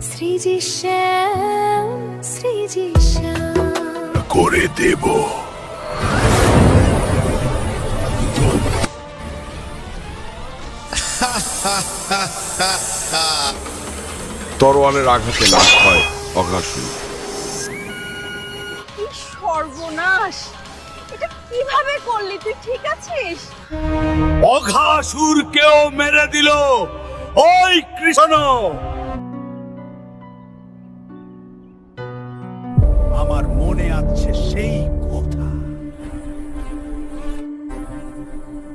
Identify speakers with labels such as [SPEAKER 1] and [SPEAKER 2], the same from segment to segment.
[SPEAKER 1] শ্রীজি শ্যাম
[SPEAKER 2] করে দেব।
[SPEAKER 3] তরোয়ালের আঘাতে নাশ হয় অঘাসুর
[SPEAKER 4] কি সর্বনাশ! এটা কীভাবে করলি? তুই ঠিক আছিস?
[SPEAKER 2] অঘাসুরকেও মেরে দিল। ওই কৃষ্ণ! আছে সেই কথা।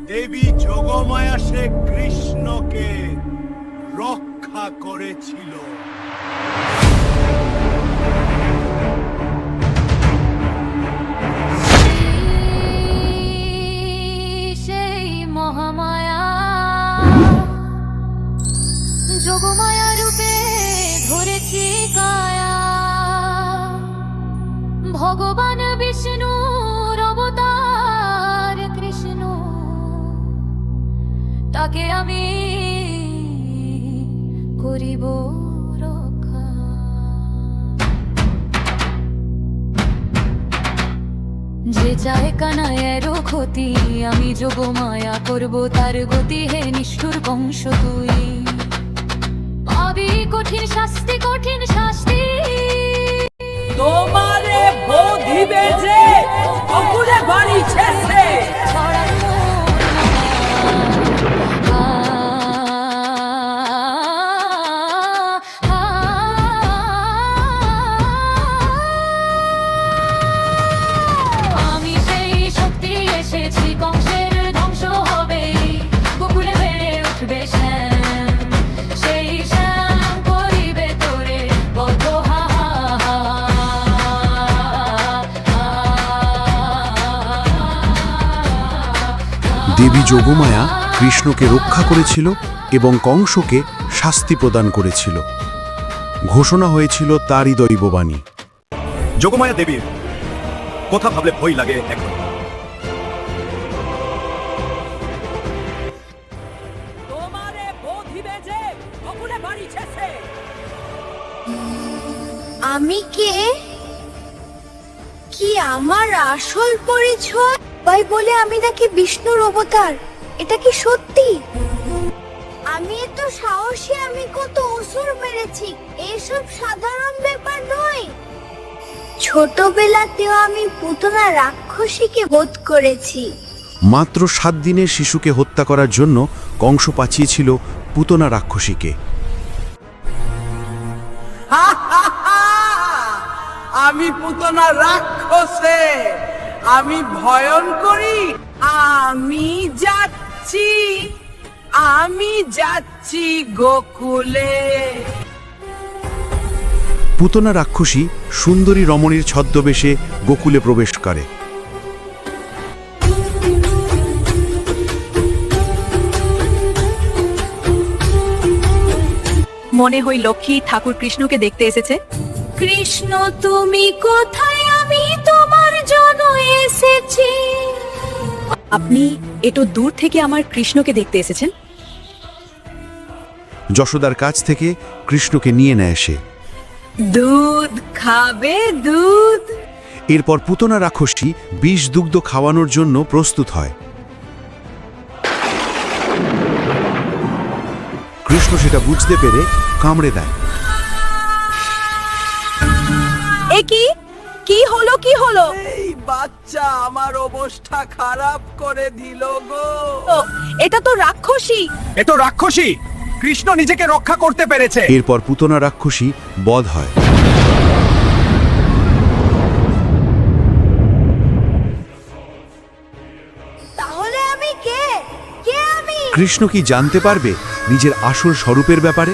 [SPEAKER 2] দেবী যোগমায়া সে কৃষ্ণকে রক্ষা করেছিল।
[SPEAKER 1] মহামায়া। যোগমায়া রূপে ভগবান বিষ্ণুর অবতার কৃষ্ণ। তাকে আমি করিব যে চায় কানায়েরও ক্ষতি, আমি যোগ মায়া করব, তার গতি হে নিষ্ঠুর বংশ তুই। পাবি কঠিন শাস্তি কঠিন শাস্তি।
[SPEAKER 5] তোমারে যে অকুলে বাড়ি ছেড়ে
[SPEAKER 1] ছড়ানো
[SPEAKER 6] দেবী যোগমায়া কৃষ্ণকে রক্ষা করেছিল এবং কংসকে শাস্তি প্রদান করেছিল। ঘোষণা হয়েছিল তারই দৈববাণী
[SPEAKER 2] যোগমায়া দেবীর কথা ভাবলে ভয় লাগে এখন
[SPEAKER 4] আমি কে? কি আমার আসল পরিচয়? ভাই বলে আমি নাকি বিষ্ণুর অবতার। এটা কি সত্যি? আমি এত সাহসী আমি কত অসুর মেরেছি। এসব সাধারণ ব্যাপার নয়। ছোটবেলাতেও আমি পুতনা রাক্ষসীকে বোধ করেছি।
[SPEAKER 6] মাত্র সাত দিনের শিশুকে হত্যা করার জন্য কংস পাঠিয়েছিল পুতনা রাক্ষসীকে।
[SPEAKER 5] আমি পুতনা রাক্ষসে। আমি ভয়ন করি। আমি যাচ্ছি। আমি যাচ্ছি গোকুলে।
[SPEAKER 6] পুতনা রাক্ষসী সুন্দরী রমণীর ছদ্মবেশে গোকুলে প্রবেশ করে।
[SPEAKER 7] মনে হয় লক্ষ্মী ঠাকুর কৃষ্ণকে দেখতে এসেছে।
[SPEAKER 1] কৃষ্ণ তুমি কোথায়? আমি তোমার
[SPEAKER 7] আপনি এত দূর থেকে আমার কৃষ্ণকে দেখতে এসেছেন?
[SPEAKER 6] যশোদার কাছ থেকে কৃষ্ণকে নিয়ে নেয় সে।
[SPEAKER 7] দুধ খাবে দুধ।
[SPEAKER 6] এরপর পুতনা রাক্ষসী বিষ দুগ্ধ খাওয়ানোর জন্য প্রস্তুত হয়। কৃষ্ণ সেটা বুঝতে পেরে কামড়ে দেয়।
[SPEAKER 5] বাচ্চা আমার অবস্থা খারাপ করে দিল গো।
[SPEAKER 7] ও, এটা তো রাক্ষসী।
[SPEAKER 2] এ তো রাক্ষসী। কৃষ্ণ নিজেকে রক্ষা করতে পেরেছে।
[SPEAKER 6] এরপর পুতনা রাক্ষসী বধ হয়।
[SPEAKER 4] তাহলে আমি কে? কে আমি?
[SPEAKER 6] কৃষ্ণ কি জানতে পারবে নিজের আসল স্বরূপের ব্যাপারে?